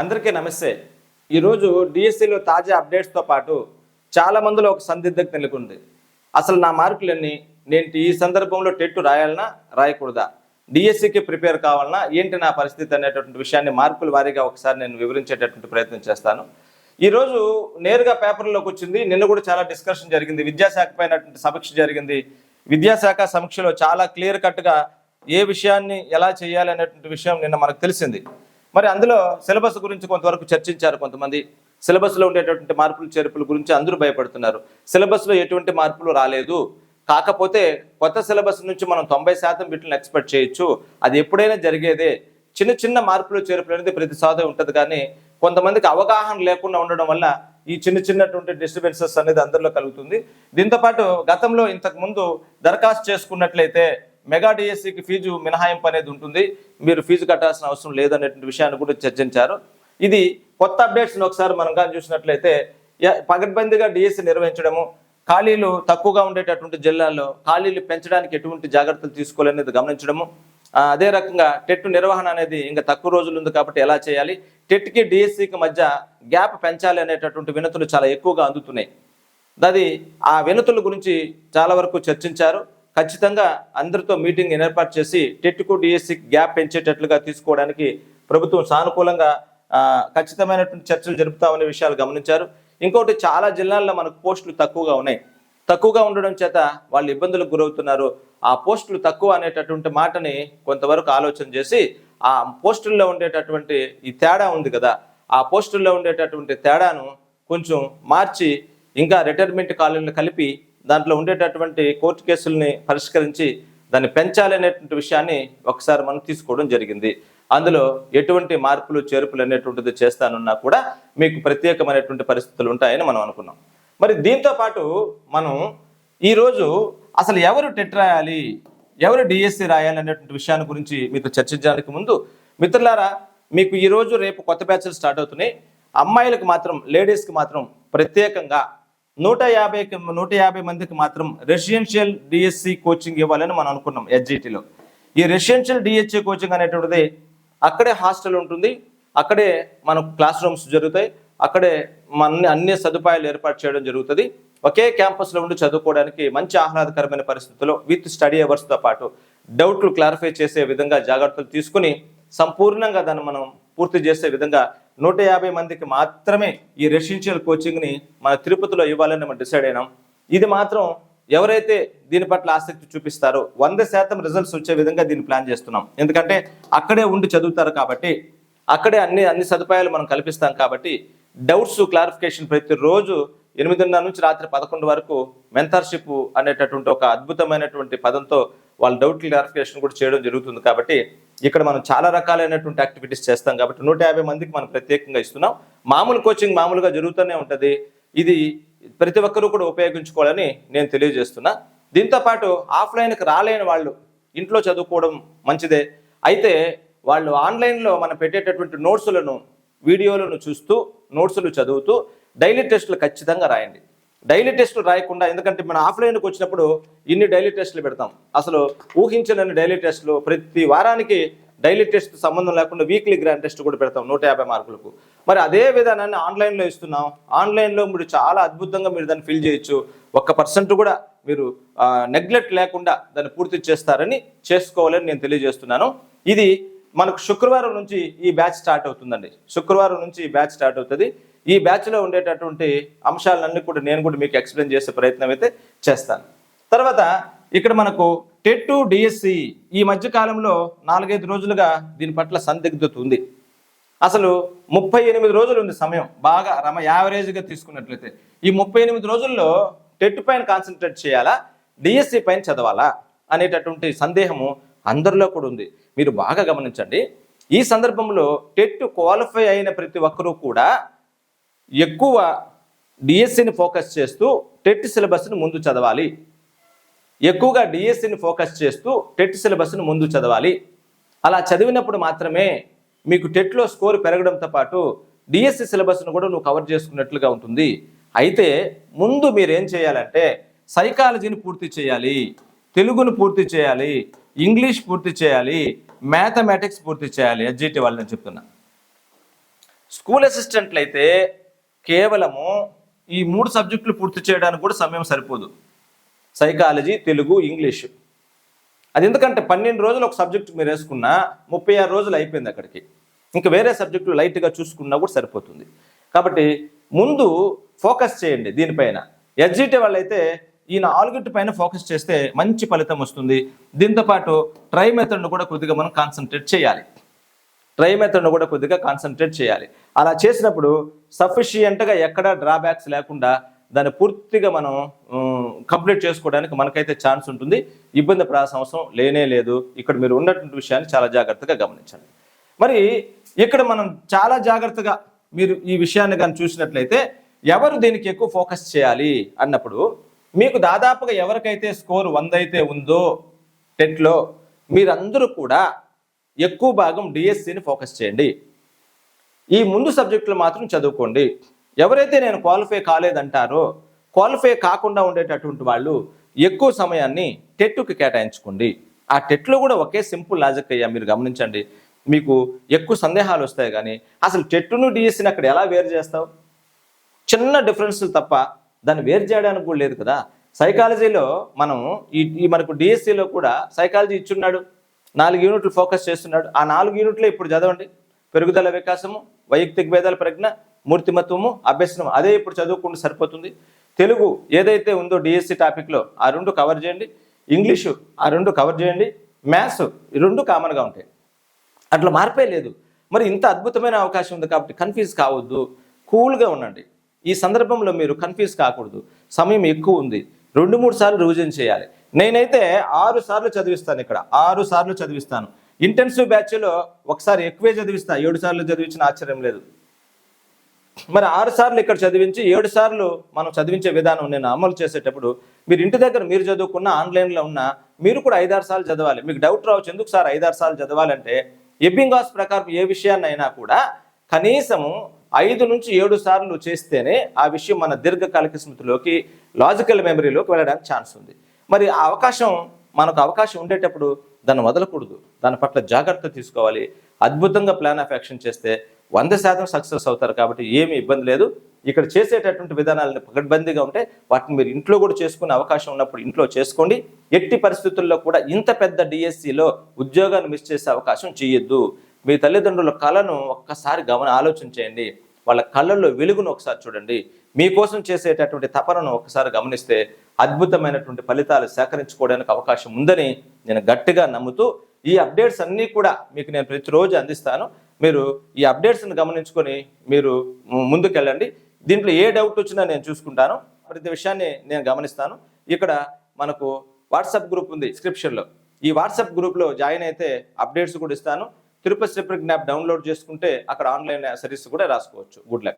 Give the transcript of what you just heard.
అందరికీ నమస్తే. ఈరోజు డిఎస్సిలో తాజా అప్డేట్స్తో పాటు చాలా మందిలో ఒక సందిగ్ధత నెలకొంది. అసలు నా మార్కులన్నీ నేను ఈ సందర్భంలో టెట్ రాయాలనా రాయకూడదా? డిఎస్సికి ప్రిపేర్ కావాలన్నా ఏంటి నా పరిస్థితి అనేటటువంటి విషయాన్ని మార్కుల వారీగా ఒకసారి నేను వివరించేటటువంటి ప్రయత్నం చేస్తాను. ఈరోజు నేరుగా పేపర్లోకి వచ్చింది. నిన్న కూడా చాలా డిస్కషన్ జరిగింది. విద్యాశాఖ పైన సమీక్ష జరిగింది. విద్యాశాఖ సమీక్షలో చాలా క్లియర్ కట్గా ఏ విషయాన్ని ఎలా చేయాలి అనేటువంటి విషయం నిన్న మనకు తెలిసింది. మరి అందులో సిలబస్ గురించి కొంతవరకు చర్చించారు కొంతమంది. సిలబస్లో ఉండేటటువంటి మార్పులు చేర్పుల గురించి అందరూ భయపడుతున్నారు. సిలబస్లో ఎటువంటి మార్పులు రాలేదు. కాకపోతే కొత్త సిలబస్ నుంచి మనం తొంభై శాతం వీటిని ఎక్స్పెక్ట్ చేయొచ్చు. అది ఎప్పుడైనా జరిగేదే. చిన్న చిన్న మార్పులు చేర్పులు అనేది ప్రతిసారి ఉంటుంది కానీ కొంతమందికి అవగాహన లేకుండా ఉండడం వల్ల ఈ చిన్న చిన్నటువంటి డిస్టర్బెన్సెస్ అనేది అందరిలో కలుగుతుంది. దీంతో పాటు గతంలో ఇంతకు ముందు దరఖాస్తు చేసుకున్నట్లయితే మెగా డిఎస్సికి ఫీజు మినహాయింపు అనేది ఉంటుంది. మీరు ఫీజు కట్టాల్సిన అవసరం లేదనేటువంటి విషయాన్ని కూడా చర్చించారు. ఇది కొత్త అప్డేట్స్ని ఒకసారి మనం కానీ చూసినట్లయితే పగడ్బందీగా డిఎస్సి నిర్వహించడము ఖాళీలు తక్కువగా ఉండేటటువంటి జిల్లాల్లో ఖాళీలు పెంచడానికి ఎటువంటి జాగ్రత్తలు తీసుకోవాలనేది గమనించడము. అదే రకంగా టెట్ నిర్వహణ అనేది ఇంకా తక్కువ రోజులు ఉంది కాబట్టి ఎలా చేయాలి? టెట్కి డిఎస్సికి మధ్య గ్యాప్ పెంచాలి అనేటటువంటి వినతులు చాలా ఎక్కువగా అందుతున్నాయి. అది ఆ వినతుల గురించి చాలా వరకు చర్చించారు. ఖచ్చితంగా అందరితో మీటింగ్ ఏర్పాటు చేసి టెట్కు డిఎస్సి గ్యాప్ పెంచేటట్లుగా తీసుకోవడానికి ప్రభుత్వం సానుకూలంగా ఖచ్చితమైనటువంటి చర్చలు జరుపుతామనే విషయాలు గమనించారు. ఇంకోటి చాలా జిల్లాల్లో మనకు పోస్టులు తక్కువగా ఉన్నాయి. తక్కువగా ఉండడం చేత వాళ్ళు ఇబ్బందులకు గురవుతున్నారు. ఆ పోస్టులు తక్కువ అనేటటువంటి మాటని కొంతవరకు ఆలోచన చేసి ఆ పోస్టుల్లో ఉండేటటువంటి ఈ తేడా ఉంది కదా ఆ పోస్టుల్లో ఉండేటటువంటి తేడాను కొంచెం మార్చి ఇంకా రిటైర్మెంట్ కాలనీలు కలిపి దాంట్లో ఉండేటటువంటి కోర్టు కేసుల్ని పరిష్కరించి దాన్ని పెంచాలనేటువంటి విషయాన్ని ఒకసారి మనం తీసుకోవడం జరిగింది. అందులో ఎటువంటి మార్పులు చేర్పులు అనేటువంటిది చేస్తానున్నా కూడా మీకు ప్రత్యేకమైనటువంటి పరిస్థితులు ఉంటాయని మనం అనుకున్నాం. మరి దీంతో పాటు మనం ఈరోజు అసలు ఎవరు టెట్ రాయాలి ఎవరు డిఎస్సి రాయాలి అనేటువంటి విషయాన్ని గురించి మీతో చర్చించడానికి ముందు మిత్రులారా మీకు ఈరోజు రేపు కొత్త బ్యాచ్లు స్టార్ట్ అవుతున్నాయి. అమ్మాయిలకు మాత్రం లేడీస్కి మాత్రం ప్రత్యేకంగా నూట యాభైకి నూట యాభై మందికి మాత్రం రెసిడెన్షియల్ డిఎస్సి కోచింగ్ ఇవ్వాలని మనం అనుకున్నాం ఎస్జిటిలో ఈ రెసిడెన్షియల్ డిఎస్సి కోచింగ్ అనేటువంటిది అక్కడే హాస్టల్ ఉంటుంది అక్కడే మనకు క్లాస్ రూమ్స్ జరుగుతాయి అక్కడే మన అన్ని సదుపాయాలు ఏర్పాటు చేయడం జరుగుతుంది. ఒకే క్యాంపస్లో ఉండి చదువుకోవడానికి మంచి ఆహ్లాదకరమైన పరిస్థితుల్లో విత్ స్టడీ అవర్స్తో పాటు డౌట్లు క్లారిఫై చేసే విధంగా జాగ్రత్తలు తీసుకుని సంపూర్ణంగా దాన్ని మనం పూర్తి చేసే విధంగా నూట యాభై మందికి మాత్రమే ఈ రెసిడెన్షియల్ కోచింగ్ని మన తిరుపతిలో ఇవ్వాలని మనం డిసైడ్ అయినాం. ఇది మాత్రం ఎవరైతే దీని పట్ల ఆసక్తి చూపిస్తారో వంద శాతం రిజల్ట్స్ వచ్చే విధంగా దీన్ని ప్లాన్ చేస్తున్నాం. ఎందుకంటే అక్కడే ఉండి చదువుతారు కాబట్టి అక్కడే అన్ని అన్ని సదుపాయాలు మనం కల్పిస్తాం కాబట్టి డౌట్స్ క్లారిఫికేషన్ ప్రతిరోజు ఎనిమిదిన్నర నుంచి రాత్రి పదకొండు వరకు మెంటర్షిప్ అనేటటువంటి ఒక అద్భుతమైనటువంటి పదంతో వాళ్ళ డౌట్ క్లారిఫికేషన్ కూడా చేయడం జరుగుతుంది కాబట్టి ఇక్కడ మనం చాలా రకాలైనటువంటి యాక్టివిటీస్ చేస్తాం కాబట్టి నూట యాభై మందికి మనం ప్రత్యేకంగా ఇస్తున్నాం. మామూలు కోచింగ్ మామూలుగా జరుగుతూనే ఉంటుంది. ఇది ప్రతి ఒక్కరూ కూడా ఉపయోగించుకోవాలని నేను తెలియజేస్తున్నా. దీంతో పాటు ఆఫ్లైన్కి రాలేని వాళ్ళు ఇంట్లో చదువుకోవడం మంచిదే. అయితే వాళ్ళు ఆన్లైన్లో మనం పెట్టేటటువంటి నోట్సులను వీడియోలను చూస్తూ నోట్సులు చదువుతూ డైలీ టెస్టులు ఖచ్చితంగా రాయండి. డైలీ టెస్టులు రాయకుండా ఎందుకంటే మనం ఆఫ్లైన్కి వచ్చినప్పుడు ఇన్ని డైలీ టెస్టులు పెడతాం. అసలు ఊహించలేని డైలీ టెస్టులు ప్రతి వారానికి డైలీ టెస్ట్ సంబంధం లేకుండా వీక్లీ గ్రాండ్ టెస్ట్ కూడా పెడతాం నూట యాభై మార్కులకు. మరి అదే విధానాన్ని ఆన్లైన్లో ఇస్తున్నాం. ఆన్లైన్లో మీరు చాలా అద్భుతంగా మీరు దాన్ని ఫిల్ చేయొచ్చు. ఒక్క పర్సెంట్ కూడా మీరు నెగ్లెక్ట్ లేకుండా దాన్ని పూర్తి చేస్తారని చేసుకోవాలని నేను తెలియజేస్తున్నాను. ఇది మనకు శుక్రవారం నుంచి ఈ బ్యాచ్ స్టార్ట్ అవుతుందండి. శుక్రవారం నుంచి ఈ బ్యాచ్ స్టార్ట్ అవుతుంది. ఈ బ్యాచ్లో ఉండేటటువంటి అంశాలన్నీ కూడా నేను కూడా మీకు ఎక్స్ప్లెయిన్ చేసే ప్రయత్నం అయితే చేస్తాను. తర్వాత ఇక్కడ మనకు టెట్ డిఎస్సి ఈ మధ్య కాలంలో నాలుగైదు రోజులుగా దీని పట్ల సందిగ్ధత ఉంది. అసలు ముప్పై ఎనిమిది రోజులు ఉంది సమయం. బాగా రమ యావరేజ్గా తీసుకున్నట్లయితే ఈ ముప్పై ఎనిమిది రోజుల్లో టెట్ పైన కాన్సన్ట్రేట్ చేయాలా? డిఎస్సి పైన చదవాలా? అనేటటువంటి సందేహము అందరిలో కూడా ఉంది. మీరు బాగా గమనించండి. ఈ సందర్భంలో టెట్ క్వాలిఫై అయిన ప్రతి ఒక్కరూ కూడా ఎక్కువ డిఎస్సిని ఫోకస్ చేస్తూ టెట్ సిలబస్ని ముందు చదవాలి. ఎక్కువగా డిఎస్సిని ఫోకస్ చేస్తూ టెట్ సిలబస్ను ముందు చదవాలి. అలా చదివినప్పుడు మాత్రమే మీకు టెట్లో స్కోర్ పెరగడంతో పాటు డిఎస్సి సిలబస్ను కూడా నువ్వు కవర్ చేసుకున్నట్లుగా ఉంటుంది. అయితే ముందు మీరేం చేయాలంటే సైకాలజీని పూర్తి చేయాలి. తెలుగును పూర్తి చేయాలి. ఇంగ్లీష్ పూర్తి చేయాలి. మ్యాథమెటిక్స్ పూర్తి చేయాలి. ఎస్జిటి వాళ్ళని చెప్తున్నా. స్కూల్ అసిస్టెంట్లు అయితే కేవలము ఈ మూడు సబ్జెక్టులు పూర్తి చేయడానికి కూడా సమయం సరిపోదు. సైకాలజీ తెలుగు ఇంగ్లీష్ అది ఎందుకంటే పన్నెండు రోజులు ఒక సబ్జెక్ట్ మీరు వేసుకున్నా ముప్పై ఆరు రోజులు అయిపోయింది అక్కడికి. ఇంకా వేరే సబ్జెక్టులు లైట్గా చూసుకున్నా కూడా సరిపోతుంది. కాబట్టి ముందు ఫోకస్ చేయండి దీనిపైన. ఎస్జిటి వాళ్ళైతే ఈ నాలుగింటి పైన ఫోకస్ చేస్తే మంచి ఫలితం వస్తుంది. దీంతో పాటు ట్రై మెథడ్ను కూడా కొద్దిగా మనం కాన్సన్ట్రేట్ చేయాలి. ట్రై మెథడ్ను కూడా కొద్దిగా కాన్సన్ట్రేట్ చేయాలి. అలా చేసినప్పుడు సఫిషియంట్గా ఎక్కడ డ్రాబ్యాక్స్ లేకుండా దాన్ని పూర్తిగా మనం కంప్లీట్ చేసుకోవడానికి మనకైతే ఛాన్స్ ఉంటుంది. ఇబ్బంది పడాల్సిన అవసరం లేనే లేదు. ఇక్కడ మీరు ఉన్నటువంటి విషయాన్ని చాలా జాగ్రత్తగా గమనించండి. మరి ఇక్కడ మనం చాలా జాగ్రత్తగా మీరు ఈ విషయాన్ని కానీ చూసినట్లయితే ఎవరు దీనికి ఎక్కువ ఫోకస్ చేయాలి అన్నప్పుడు మీకు దాదాపుగా ఎవరికైతే స్కోర్ వంద అయితే ఉందో టెట్లో మీరందరూ కూడా ఎక్కువ భాగం డిఎస్సిని ఫోకస్ చేయండి. ఈ ముందు సబ్జెక్టులు మాత్రం చదువుకోండి. ఎవరైతే నేను క్వాలిఫై కాలేదంటారో క్వాలిఫై కాకుండా ఉండేటటువంటి వాళ్ళు ఎక్కువ సమయాన్ని టెట్టుకి కేటాయించుకోండి. ఆ టెట్లో కూడా ఒకే సింపుల్ లాజిక్ అయ్యా మీరు గమనించండి. మీకు ఎక్కువ సందేహాలు వస్తాయి కానీ అసలు టెట్టును డిఎస్సిని అక్కడ ఎలా వేరు చేస్తావు? చిన్న డిఫరెన్స్లు తప్ప దాన్ని వేరు చేయడానికి కూడా లేదు కదా. సైకాలజీలో మనం ఈ ఈ మనకు డిఎస్సిలో కూడా సైకాలజీ ఇచ్చున్నాడు. నాలుగు యూనిట్లు ఫోకస్ చేస్తున్నాడు. ఆ నాలుగు యూనిట్లే ఇప్పుడు చదవండి. పెరుగుదల వికాసము వైయక్తిక భేదాల ప్రజ్ఞ మూర్తిమత్వము అభ్యసనం అదే ఇప్పుడు చదువుకుంటూ సరిపోతుంది. తెలుగు ఏదైతే ఉందో డిఎస్సి టాపిక్లో ఆ రెండు కవర్ చేయండి. ఇంగ్లీషు ఆ రెండు కవర్ చేయండి. మ్యాథ్స్ ఈ రెండు కామన్గా ఉంటాయి. అట్లా మార్పే లేదు. మరి ఇంత అద్భుతమైన అవకాశం ఉంది కాబట్టి కన్ఫ్యూజ్ కావద్దు. కూల్గా ఉండండి. ఈ సందర్భంలో మీరు కన్ఫ్యూజ్ కాకూడదు. సమయం ఎక్కువ ఉంది. రెండు మూడు సార్లు రివిజన్ చేయాలి. నేనైతే ఆరు సార్లు చదివిస్తాను ఇక్కడ. ఆరు సార్లు చదివిస్తాను. ఇంటెన్సివ్ బ్యాచ్లో ఒకసారి ఎక్కువే చదివిస్తా. ఏడు సార్లు చదివించిన ఆశ్చర్యం లేదు. మరి ఆరు సార్లు ఇక్కడ చదివించి ఏడు సార్లు మనం చదివించే విధానం నేను అమలు చేసేటప్పుడు మీరు ఇంటి దగ్గర మీరు చదువుకున్న ఆన్లైన్లో ఉన్న మీరు కూడా ఐదారు సార్లు చదవాలి. మీకు డౌట్ రావచ్చు. ఎందుకు సార్ ఐదారు సార్లు చదవాలంటే ఎబ్బింగ్ హాస్ ప్రకారం ఏ విషయాన్నైనా కూడా కనీసము ఐదు నుంచి ఏడు సార్లు చేస్తేనే ఆ విషయం మన దీర్ఘకాలిక స్మృతిలోకి లాజికల్ మెమరీలోకి వెళ్ళడానికి ఛాన్స్ ఉంది. మరి ఆ అవకాశం మనకు అవకాశం ఉండేటప్పుడు దాన్ని వదలకూడదు. దాని పట్ల జాగ్రత్త తీసుకోవాలి. అద్భుతంగా ప్లాన్ ఆఫ్ యాక్షన్ చేస్తే వంద శాతం సక్సెస్ అవుతారు కాబట్టి ఏమీ ఇబ్బంది లేదు. ఇక్కడ చేసేటటువంటి విధానాలను పకడ్బందీగా ఉంటే వాటిని మీరు ఇంట్లో కూడా చేసుకునే అవకాశం ఉన్నప్పుడు ఇంట్లో చేసుకోండి. ఎట్టి పరిస్థితుల్లో కూడా ఇంత పెద్ద డిఎస్సిలో ఉద్యోగాన్ని మిస్ చేసే అవకాశం చేయొద్దు. మీ తల్లిదండ్రుల కళను ఒక్కసారి గమన ఆలోచన చేయండి. వాళ్ళ కళ్ళల్లో వెలుగును ఒకసారి చూడండి. మీకోసం చేసేటటువంటి తపనను ఒకసారి గమనిస్తే అద్భుతమైనటువంటి ఫలితాలు సేకరించుకోవడానికి అవకాశం ఉందని నేను గట్టిగా నమ్ముతూ ఈ అప్డేట్స్ అన్నీ కూడా మీకు నేను ప్రతిరోజు అందిస్తాను. మీరు ఈ అప్డేట్స్ని గమనించుకొని మీరు ముందుకెళ్ళండి. దీంట్లో ఏ డౌట్ వచ్చినా నేను చూసుకుంటాను. ప్రతి విషయాన్ని నేను గమనిస్తాను. ఇక్కడ మనకు వాట్సాప్ గ్రూప్ ఉంది డిస్క్రిప్షన్లో ఈ వాట్సాప్ గ్రూప్లో జాయిన్ అయితే అప్డేట్స్ కూడా ఇస్తాను. తిరుపతి సెపరేట్ మ్యాప్ డౌన్లోడ్ చేసుకుంటే అక్కడ ఆన్లైన్ సర్వీస్ కూడా రాసుకోవచ్చు. Good luck